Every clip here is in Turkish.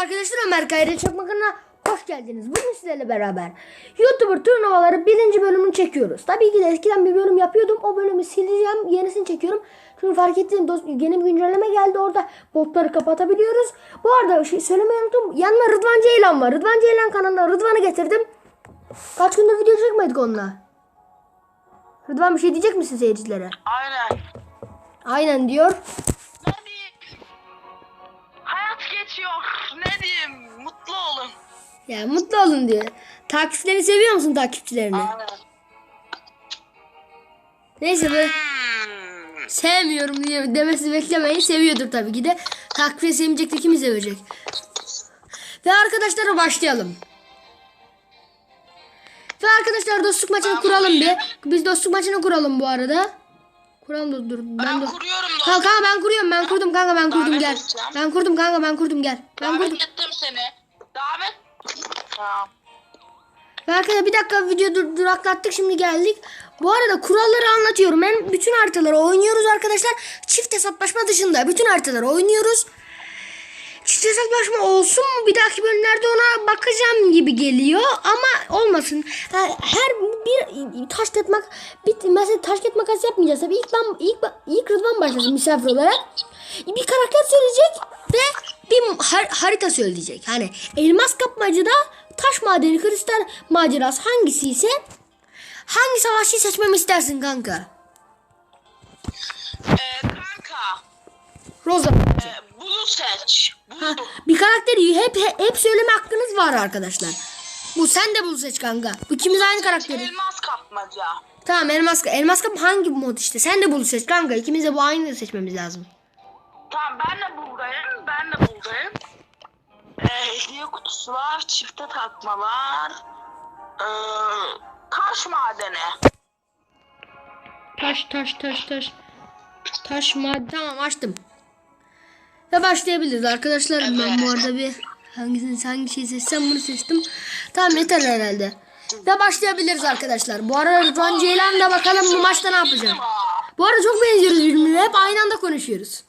arkadaşlar Ömer Kayra Çakmak'ına hoş geldiniz. Bugün sizlerle beraber YouTuber turnuvaları birinci bölümünü çekiyoruz. Tabii ki de eskiden bir bölüm yapıyordum. O bölümü sileceğim. Yenisini çekiyorum. Çünkü fark ettim dost, yeni bir güncelleme geldi orada. Botları kapatabiliyoruz. Bu arada şey söylemeyi unuttum. Yanına Rıdvan Ceylan var. Rıdvan Ceylan kanalına Rıdvan'ı getirdim. Kaç gündür video çekmedik onunla. Rıdvan bir şey diyecek misin seyircilere? Aynen. Aynen diyor. Ya mutlu olun diyor. Takipçilerini seviyor musun takipçilerini? Aynen. Neyse be. Sevmiyorum diye demesi beklemeyin. Seviyordur tabii ki de. Takviye sevmeyecek de kimi sevecek? Ve arkadaşlar başlayalım. Ve arkadaşlar dostluk maçını kuralım bir. Biz dostluk maçını kuralım bu arada. Kuralım dur. dur. Ben, Ben de... kuruyorum dostum. kanka ben kuruyorum. Ben kurdum kanka ben kurdum Davet gel. edeceğim. Ben kurdum kanka ben kurdum gel. Ben Davet kurdum. ettim seni. Davet. Tamam. Arkadaşlar bir dakika video dur, duraklattık şimdi geldik. Bu arada kuralları anlatıyorum. Ben bütün haritaları oynuyoruz arkadaşlar. Çift hesaplaşma dışında bütün haritaları oynuyoruz. Çift hesaplaşma olsun mu? Bir dahaki bölümlerde ona bakacağım gibi geliyor. Ama olmasın. Her bir taş ketmek bir mesela taş makas yapmayacağız. Tabii ilk ben ilk ilk Rıdvan başlasın misafir olarak. Bir karakter söyleyecek ve bir har- harita söyleyecek. Hani elmas kapmacıda taş madeni kristal macerası hangisi ise hangi savaşçıyı seçmemi istersin kanka? Ee, kanka. Rosa. E, Bulu seç. Ha, Bulu. bir karakteri hep, hep hep söyleme hakkınız var arkadaşlar. Bu sen de bunu seç kanka. Bu ikimiz aynı karakteri. Elmas kapmaca. Tamam elmas elmas kap hangi mod işte? Sen de bunu seç kanka. İkimiz de bu aynı seçmemiz lazım. Tamam ben de buradayım. Ben de buradayım. Ee, hediye kutusu var. Çifte takmalar. Ee, taş madeni. Taş taş taş taş. Taş maden. Tamam açtım. Ve başlayabiliriz arkadaşlar. Ben bu arada bir hangisini hangi şeyi seçsem bunu seçtim. Tamam yeter herhalde. Ve başlayabiliriz arkadaşlar. Bu arada Rıdvan Ceylan da bakalım bu maçta ne yapacak. Bu arada çok benziyoruz birbirine. Hep aynı anda konuşuyoruz.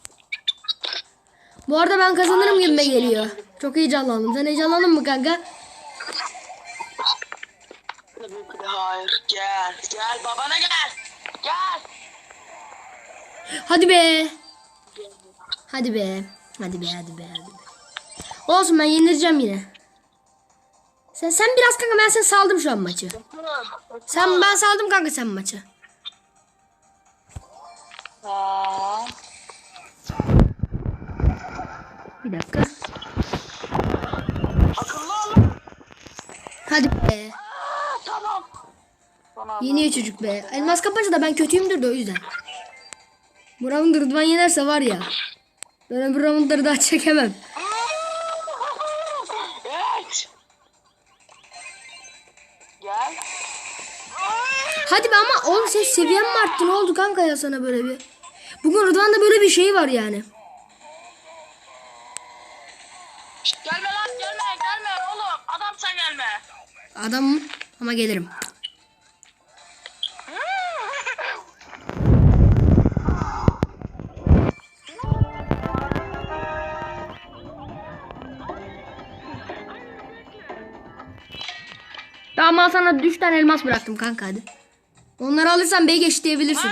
Bu arada ben kazanırım gibime geliyor. Çok heyecanlandım. Sen heyecanlandın mı kanka? Hayır. Gel. Gel babana gel. Gel. Hadi be. Hadi be. Hadi be hadi be hadi be. Olsun ben yenileceğim yine. Sen sen biraz kanka ben sen saldım şu an maçı. Sen ben saldım kanka sen maçı. Aa, Bir dakika. akıllı olun. Hadi be. Aa, tamam. Tamam. Yeniyor çocuk be. Elmas kapınca da ben kötüyümdür de o yüzden. Bu round Rıdvan yenerse var ya. Ben öbür roundları daha çekemem. Evet. Gel. Hadi be ama oğlum sen seviyen mi arttı? Ne oldu kanka ya sana böyle bir? Bugün Rıdvan'da böyle bir şey var yani. Adamım ama gelirim. Tamam sana 3 tane elmas bıraktım kanka hadi. Onları alırsan bey geç diyebilirsin.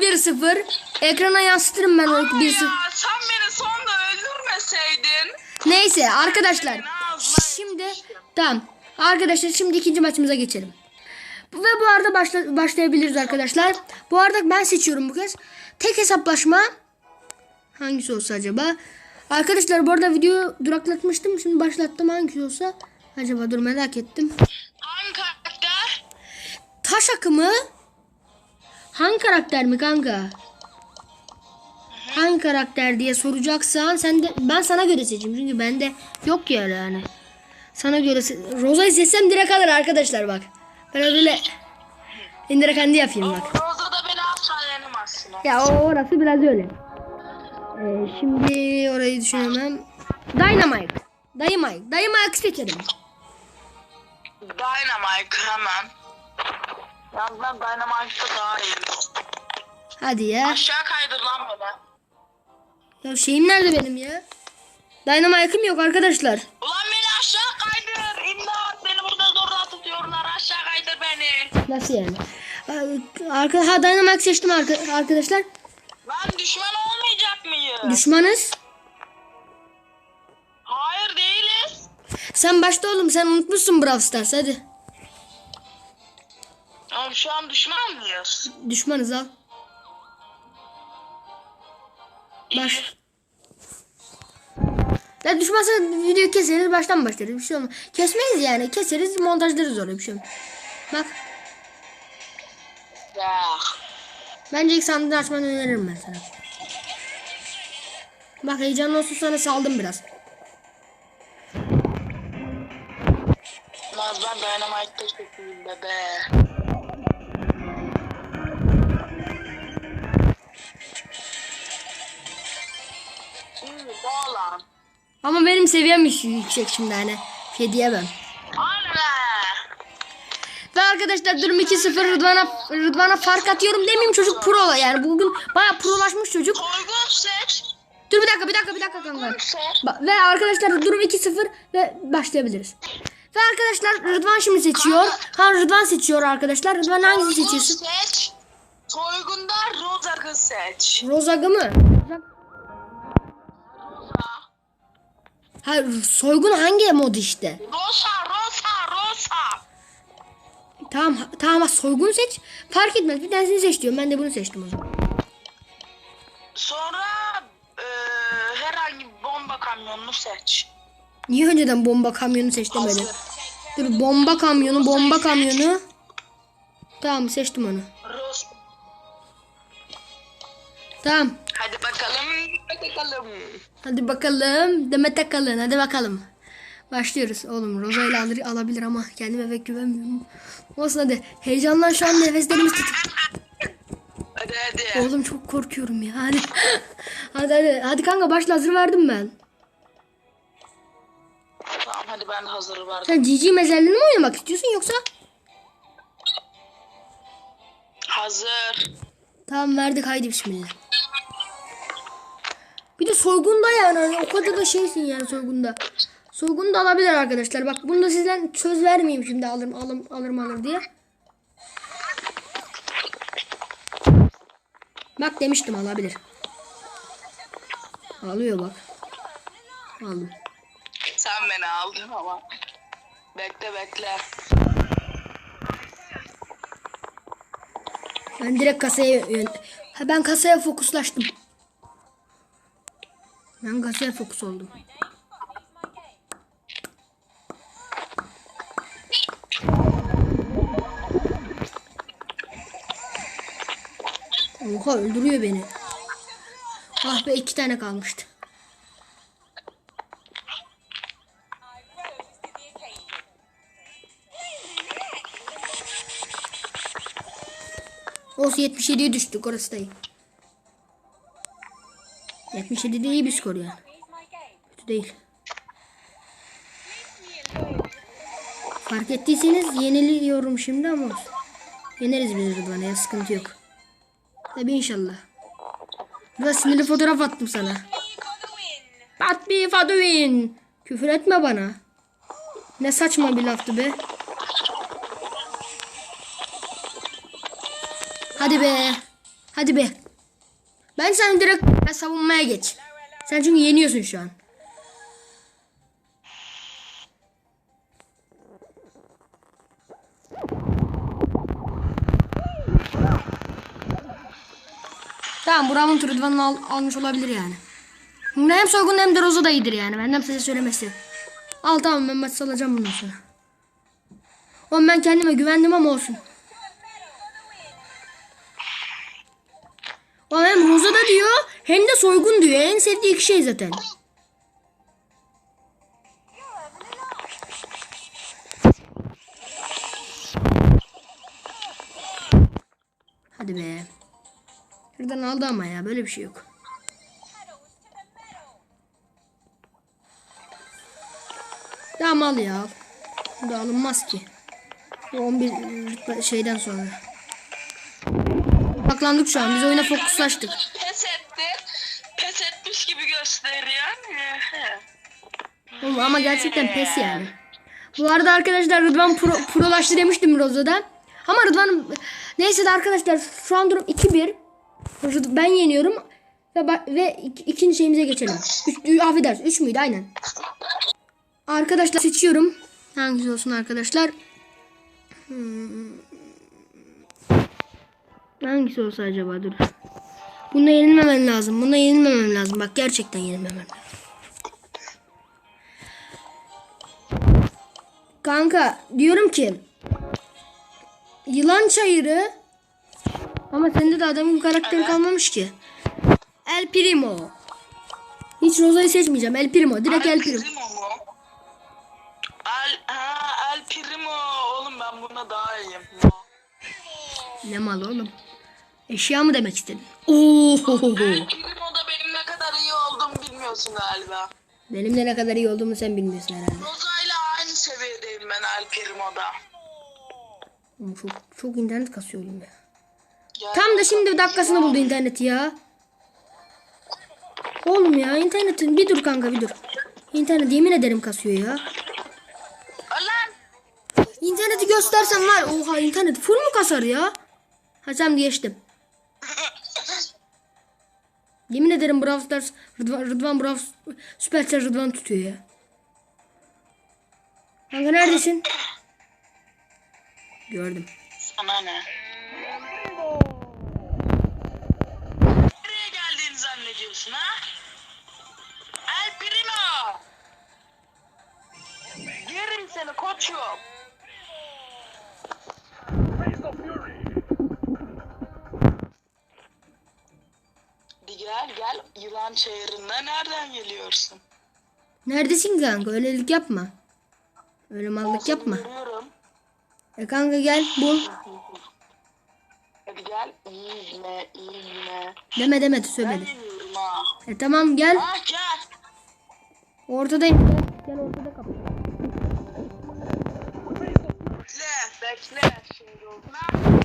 1-0. Ekrana yansıtırım ben o 1-0. Ya sen beni sonda öldürmeseydin. Neyse arkadaşlar. Şimdi tamam. Arkadaşlar şimdi ikinci maçımıza geçelim. Ve bu arada başla, başlayabiliriz arkadaşlar. Bu arada ben seçiyorum bu kez. Tek hesaplaşma. Hangisi olsa acaba? Arkadaşlar bu arada videoyu duraklatmıştım. Şimdi başlattım hangisi olsa. Acaba dur merak ettim. Hangi karakter? Taş akımı. Hangi karakter mi kanka? Hangi karakter diye soracaksan sen de ben sana göre seçeyim çünkü bende yok ya yani. Sana göre se- Roza'yı seçsem direkt alır arkadaşlar bak. Ben öyle indirek kendi yapayım bak. Rosa da beni. Ya o orası biraz öyle. Ee, şimdi orayı düşünemem. Dynamite. Dynamite. Dynamite seçelim. Dynamite hemen. Yalnız ben Dynamite'da daha iyiyim. Hadi ya. Aşağı kaydır lan beni. Ya şeyim nerede benim ya? Dynamite'ım yok arkadaşlar. Ulan beni aşağı kaydır. İmdat beni burada zorla tutuyorlar. Aşağı kaydır beni. Nasıl yani? Arka, ha Dynamite seçtim arka- arkadaşlar. Ben düşman olmayacak mıyım? Düşmanız. Hayır değiliz. Sen başta oğlum sen unutmuşsun Brawl Stars hadi. Ama şu an düşman mıyız? Düşmanız al. Baş. Ya düşmansa videoyu keseriz baştan başlarız bir şey olmaz. Kesmeyiz yani keseriz montajlarız oraya bir şey olmaz. Bak Ya. bence ilk sandığı açmanı öneririm ben sana. Bak heyecanlı olsun sana saldım biraz. Naz ben Dynamite'da çok iyiyim bebe. İyi bu lan. Ama benim seviyem yüks- yüksek şimdi hani. Şey diyemem. Ve arkadaşlar durum 2-0 Rıdvan'a Rıdvan'a fark atıyorum demeyeyim çocuk pro yani bugün baya prolaşmış çocuk. Soygun seç. Dur bir dakika bir dakika bir dakika kanka. Ve arkadaşlar durum 2-0 ve başlayabiliriz. Ve arkadaşlar Rıdvan şimdi seçiyor. Ha Rıdvan seçiyor arkadaşlar. Rıdvan hangisini seçiyorsun? seç. Soygunda Rozak'ı seç. Rozag'ı mı? Rosa. Ha soygun hangi mod işte? Rosa, Rosa, Rosa. Tamam tamam soygun seç. Fark etmez bir tanesini seç diyorum. Ben de bunu seçtim o zaman. Sonra eee, herhangi bir bomba kamyonunu seç. Niye önceden bomba kamyonu seç demedin? Dur bomba kamyonu bomba kamyonu. Tamam seçtim onu. Ros. Tamam. Hadi bakalım, hadi bakalım. Hadi bakalım. Demet Akalın. Hadi bakalım. Başlıyoruz. Oğlum Roza ile alır, alabilir ama kendime pek güvenmiyorum. Olsun hadi. Heyecandan şu an nefeslerimiz tutup. Hadi hadi. Oğlum çok korkuyorum ya. Hadi. hadi hadi. Hadi kanka başla hazır verdim ben. Tamam hadi ben hazır vardım. Sen GG mezarlığını mı oynamak istiyorsun yoksa? Hazır. Tamam verdik haydi bismillah. Bir de soygunda yani hani o kadar da şeysin yani soygunda. Soygunda alabilir arkadaşlar. Bak bunu da sizden söz vermeyeyim şimdi alırım alırım alırım alır diye. Bak demiştim alabilir. Alıyor bak. Aldım. Sen beni aldın ama. Bekle bekle. Ben direkt kasaya yön... Ha, ben kasaya fokuslaştım. Ben kasaya fokus oldum. Oha öldürüyor beni. Ah be iki tane kalmıştı. Olsun 77'ye düştük orası da iyi. 77 de iyi bir skor yani. Kötü değil. Fark ettiyseniz yeniliyorum şimdi ama olsun. Yeneriz biz Rıdvan'a ya sıkıntı yok. Tabi inşallah. Biraz sinirli fotoğraf attım sana. Pat me for win. Küfür etme bana. Ne saçma bir laftı be. Hadi be. Hadi be. Ben sen direkt ben savunmaya geç. Sen çünkü yeniyorsun şu an. Tamam Burak'ın Rıdvan'ı al, almış olabilir yani. Hem soygun hem de Roza da iyidir yani. Benden size söylemesi. Al tamam ben maç salacağım bundan sonra. Oğlum ben kendime güvendim ama olsun. En sevdiği iki şey zaten. Hadi be. Şuradan aldı ama ya böyle bir şey yok. Tamam al ya. Bu da alınmaz ki. Bu 11 rütbe- şeyden sonra. Baklandık şu an. Biz oyuna fokuslaştık. Pes etti. Etmiş gibi gösteriyor. Oğlum ama gerçekten pes yani. Bu arada arkadaşlar Rıdvan pro, prolaştı demiştim Roza'da. Ama Rıdvan neyse de arkadaşlar şu an durum 2-1. Rıd- Ben yeniyorum. Ve, ve ik- ikinci şeyimize geçelim. Üç, affedersin 3 müydü aynen. Arkadaşlar seçiyorum. Hangisi olsun arkadaşlar? Hmm. Hangisi olsa acaba dur. Bunda yenilmemen lazım. Bunda yenilmemem lazım. Bak gerçekten yenilmemem lazım. Kanka diyorum ki yılan çayırı ama sende de adamın karakteri kalmamış ki. El Primo. Hiç Rosa'yı seçmeyeceğim. El Primo. Direkt El Primo. Primo mu? El, ha, El Primo. Oğlum ben buna daha iyiyim. Ne mal oğlum? Eşya mı demek istedin? El Primo'da benim ne kadar iyi olduğumu bilmiyorsun galiba. Benim de ne kadar iyi olduğumu sen bilmiyorsun herhalde. Rosa ile aynı seviyedeyim ben El Primo'da. Oğlum Çok, çok internet kasıyor oğlum ya. Gel Tam da şimdi dakikasını buldu interneti ya. Oğlum ya internetin bir dur kanka bir dur. İnternet yemin ederim kasıyor ya. Lan İnterneti göstersen var. Oha internet full mu kasar ya? Ha geçtim. Yemin ederim Brawl Stars Rıdvan, Rıdvan Brawl Supercell Rıdvan tutuyor ya. Kanka neredesin? Gördüm. sana ne? Nereye geldiğini zannediyorsun ha? El Primo! Yerim seni koçum. Hadi gel gel yılan çayırında nereden geliyorsun? Neredesin kanka? Öylelik yapma. Öyle mallık yapma. Görüyorum. E kanka gel bul. Hadi gel iyi izle iyi izle. Deme deme ha. E tamam gel. Ha gel. Ortadayım. Gel, gel ortada kapı. Bekle, bekle. Şimdi oldu.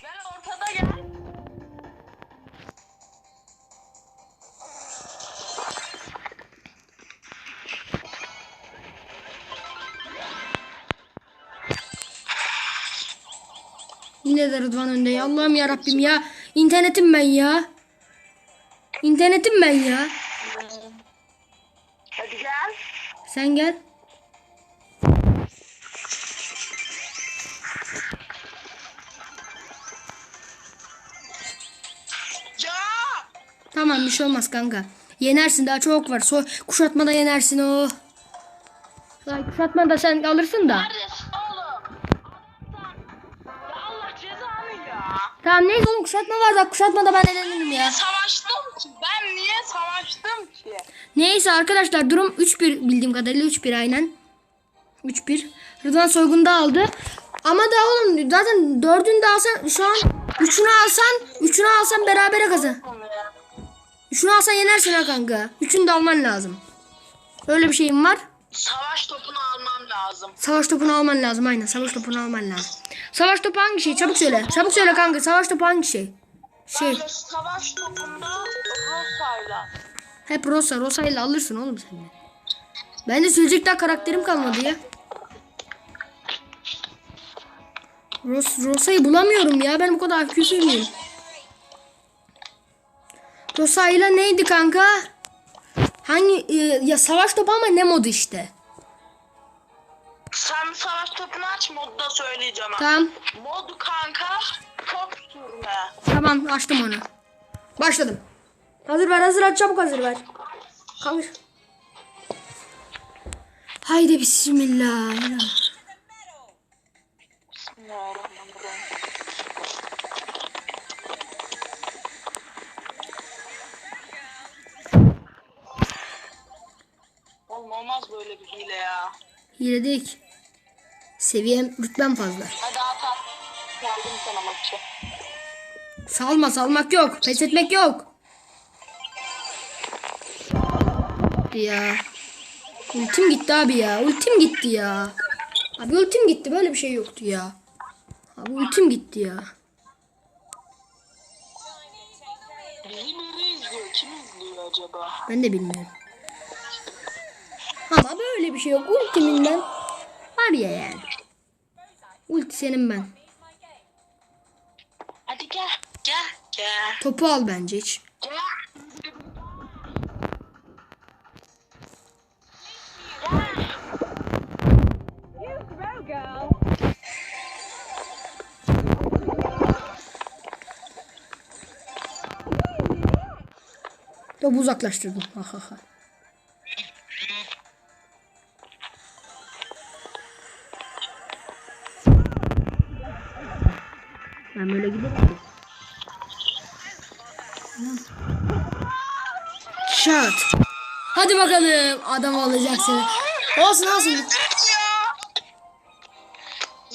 De Rıdvan önde ya. Allah'ım ya Rabbim ya. İnternetim ben ya. İnternetim ben ya. Hadi gel. Sen gel. Ya. Tamam bir şey olmaz kanka. Yenersin daha çok var. So kuşatmada yenersin o. Ay, kuşatmada sen alırsın da. Neredesin Tamam neyse oğlum kuşatma var da kuşatmada ben elenirim ya. Savaştım ki. Ben niye savaştım ki? Neyse arkadaşlar durum 3-1 bildiğim kadarıyla 3-1 aynen. 3-1. Rıdvan soygunda aldı. Ama da oğlum zaten dördünü de alsan şu an üçünü alsan üçünü alsan berabere kazan. Üçünü alsan yenersin ha kanka. Üçünü de alman lazım. Öyle bir şeyim var. Savaş topunu almam lazım. Savaş topunu alman lazım aynen. Savaş topunu alman lazım. Savaş topu hangi şey? Çabuk söyle. Çabuk söyle kanka. Savaş topu hangi şey? Şey. Ben savaş topunda Rosa'yla. Hep Rosa. Rosa ile alırsın oğlum sen de. Ben de söyleyecek daha karakterim kalmadı ya. Ros Rosa'yı bulamıyorum ya. Ben bu kadar küsür müyüm? Rosa ile neydi kanka? Hangi e, ya savaş topu ama ne modu işte. Sen savaş topunu aç modda söyleyeceğim. ha. Tamam. Mod kanka top sürme. Tamam açtım onu. Başladım. Hazır ver hazır aç çabuk hazır ver. Kaldır. Haydi bismillah. Bismillahirrahmanirrahim. Böyle bir hile ya. Hile değil. Seviyem rütbem fazla. Hadi at at. Geldim sana maçı. Salma salmak yok. Pes etmek yok. Ya. Ultim gitti abi ya. Ultim gitti ya. Abi ultim gitti. Böyle bir şey yoktu ya. Abi ultim gitti ya. Bizi biri izliyor. Kim izliyor acaba? Ben de bilmiyorum. Ama böyle bir şey yok. Ultiminden var ya yani. Ulti senin ben. Hadi gel. Gel. Gel. Topu al bence hiç. Gel. Topu uzaklaştırdım. Ha ha ha. Ben böyle giderim. Şat. Hadi bakalım. Adam olacaksın. Olsun olsun. ya.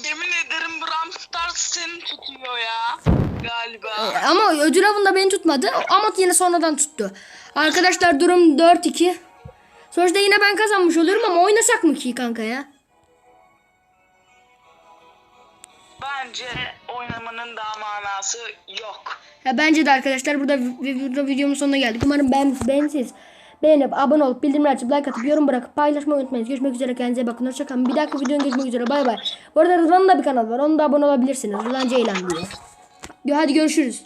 Yemin ederim Bram Stars seni tutuyor ya. Galiba. Ama ödül avında beni tutmadı. Ama yine sonradan tuttu. Arkadaşlar durum 4-2. Sonuçta yine ben kazanmış olurum ama oynasak mı ki kanka ya? Bence oynamanın daha manası yok. Ya bence de arkadaşlar burada, burada videomun sonuna geldik. Umarım beğen, beğenirsiniz. Beğenip abone olup bildirimleri açıp like atıp yorum bırakıp paylaşmayı unutmayın. Görüşmek üzere kendinize bakın. Hoşçakalın. Bir dahaki videonun görüşmek üzere. Bay bay. Bu arada Rıdvan'ın da bir kanal var. Onu da abone olabilirsiniz. Rıdvan Ceylan diye. Hadi görüşürüz.